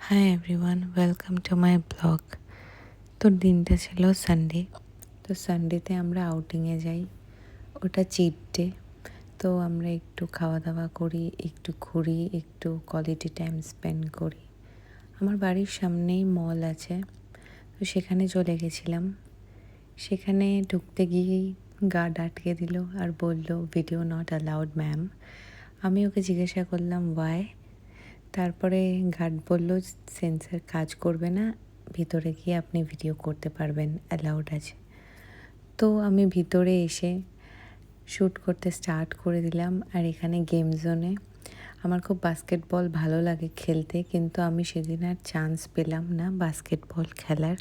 Hi everyone welcome to my blog তো দিনটা ছিল সানডে তো সানডেতে আমরা আউটিংয়ে যাই। ওটা চিট ডে তো আমরা একটু খাওয়া দাওয়া করি, একটু ঘুরি, একটু কোয়ালিটি টাইম স্পেন্ড করি। আমার বাড়ির সামনেই মল আছে। তো সেখানে চলে গেছিলাম। সেখানে ঢুকতে গিয়েই গার্ড আটকে দিল আর বলল ভিডিও নট অ্যালাউড ম্যাম আমি ওকে জিজ্ঞাসা করলাম ওয়াই তারপরে গার্ড বলল, সেন্সার কাজ করবে না, ভিতরে গিয়ে আপনি ভিডিও করতে পারবেন অ্যালাউড আছে। তো আমি ভিতরে এসে শ্যুট করতে স্টার্ট করে দিলাম, আর এখানে গেম জোনে আমার খুব বাস্কেটবল ভালো লাগে খেলতে, কিন্তু আমি সেদিন আর চান্স পেলাম না বাস্কেটবল খেলার।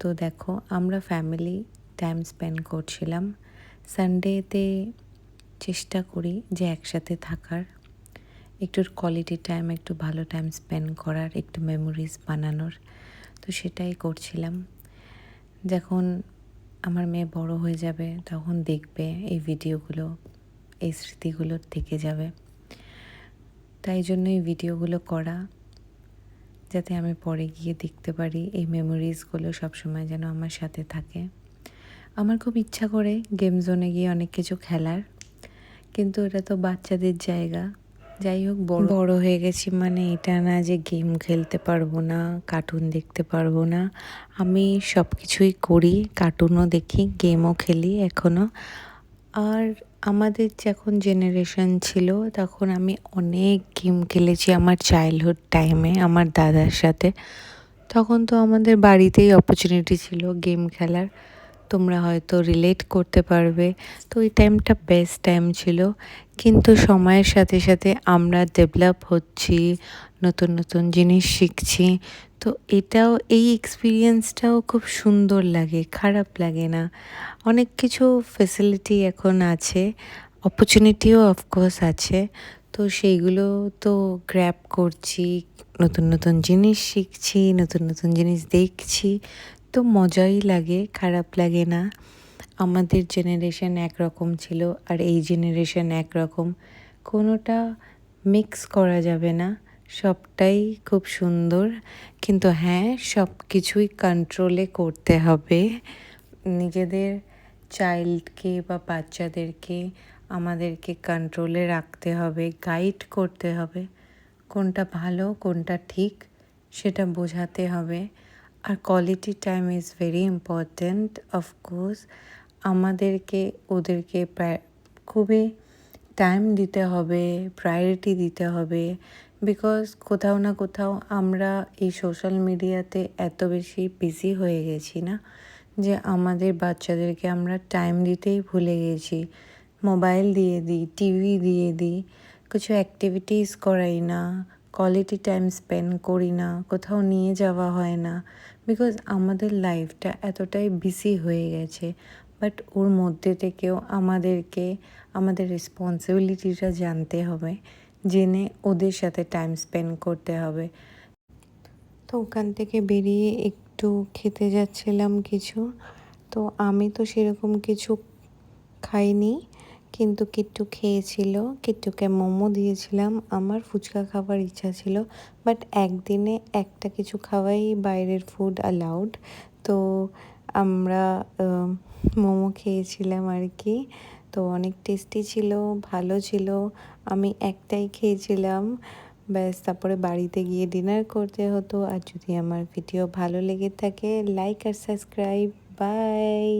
তো দেখো, আমরা ফ্যামিলি টাইম স্পেন্ড করছিলাম। সানডেতে চেষ্টা করি যে একসাথে থাকার। একটু কোয়ালিটি টাইম একটু ভালো টাইম স্পেন্ড করার, একটু মেমোরিজ বানানোর। তো সেটাই করছিলাম। যখন আমার মেয়ে বড় হয়ে যাবে, তখন দেখবে এই ভিডিওগুলো এই স্মৃতিগুলো থেকে যাবে। তাই জন্য এই ভিডিওগুলো করা, যাতে আমি পরে গিয়ে দেখতে পারি এই মেমোরিজগুলো সবসময় যেন আমার সাথে থাকে। আমার খুব ইচ্ছা করে গেম জোনে গিয়ে অনেক কিছু খেলার, কিন্তু এটা তো বাচ্চাদের জায়গা। যাই হোক, বড় হয়ে গেছি মানে এটা না যে গেম খেলতে পারব না কার্টুন দেখতে পারব না। আমি সব কিছুই করি কার্টুনও দেখি গেমও খেলি এখনও আর আমাদের যখন জেনারেশন ছিল, তখন আমি অনেক গেম খেলেছি আমার চাইল্ডহুড টাইমে আমার দাদার সাথে। তখন তো আমাদের বাড়িতেই অপরচুনিটি ছিল গেম খেলার। তোমরা হয়তো রিলেট করতে পারবে। তো ওই টাইমটা বেস্ট টাইম ছিল। কিন্তু সময়ের সাথে সাথে আমরা ডেভেলপ হচ্ছি, নতুন নতুন জিনিস শিখছি। তো এটাও, এই এক্সপিরিয়েন্সটাও খুব সুন্দর লাগে, খারাপ লাগে না। অনেক কিছু ফেসিলিটি এখন আছে অপরচুনিটিও অফকোর্স আছে। তো সেইগুলো তো গ্র্যাপ করছি, নতুন নতুন জিনিস শিখছি, নতুন নতুন জিনিস দেখছি। তো মজাই লাগে, খারাপ লাগে না। আমাদের জেনারেশন একরকম ছিল আর এই জেনারেশন একরকম। কোনোটা মিক্স করা যাবে না, সবটাই খুব সুন্দর। কিন্তু হ্যাঁ সব কিছুই কন্ট্রোলে করতে হবে। নিজেদের চাইল্ডকে বা বাচ্চাদেরকে আমাদেরকে কন্ট্রোলে রাখতে হবে গাইড করতে হবে। কোনটা ভালো, কোনটা ঠিক, সেটা বোঝাতে হবে। আর quality time is very important of course আমাদেরকে, ওদেরকে খুবই টাইম দিতে হবে প্রায়োরিটি দিতে হবে বিকজ কোথাও না কোথাও আমরা এই সোশ্যাল মিডিয়াতে এত বেশি বিজি হয়ে গেছি না, যে আমাদের বাচ্চাদেরকে আমরা টাইম দিতেই ভুলে গেছি। মোবাইল দিয়ে দিই টিভি দিয়ে দিই, কিছু অ্যাক্টিভিটিস করাই না কোয়ালিটি টাইম স্পেন্ড করি না, কোথাও নিয়ে যাওয়া হয় না। বিকজ আমাদের লাইফটা এতটাই বিসি হয়ে গেছে বাট ওর মধ্যে থেকেও আমাদেরকে, আমাদের রেসপন্সিবিলিটিটা জানতে হবে, জেনে ওদের সাথে টাইম স্পেন্ড করতে হবে। তো ওখান থেকে বেরিয়ে একটু খেতে যাচ্ছিলাম কিছু, তো আমি তো সেরকম কিছু খাইনি। কিন্তু কিট্টু খেয়েছিল। কিট্টুকে মোমো দিয়েছিলাম। আমার ফুচকা খাবার ইচ্ছা ছিল বাট একদিনে একটা কিছু খাওয়াই বাইরের ফুড অ্যালাউড তো আমরা মোমো খেয়েছিলাম আর কি তো অনেক টেস্টি ছিল, ভালো ছিল। আমি একটাই খেয়েছিলাম। ব্যাস, তারপরে বাড়িতে গিয়ে ডিনার করতে হতো। আর যদি আমার ভিডিও ভালো লেগে থাকে লাইক আর সাবস্ক্রাইব বাই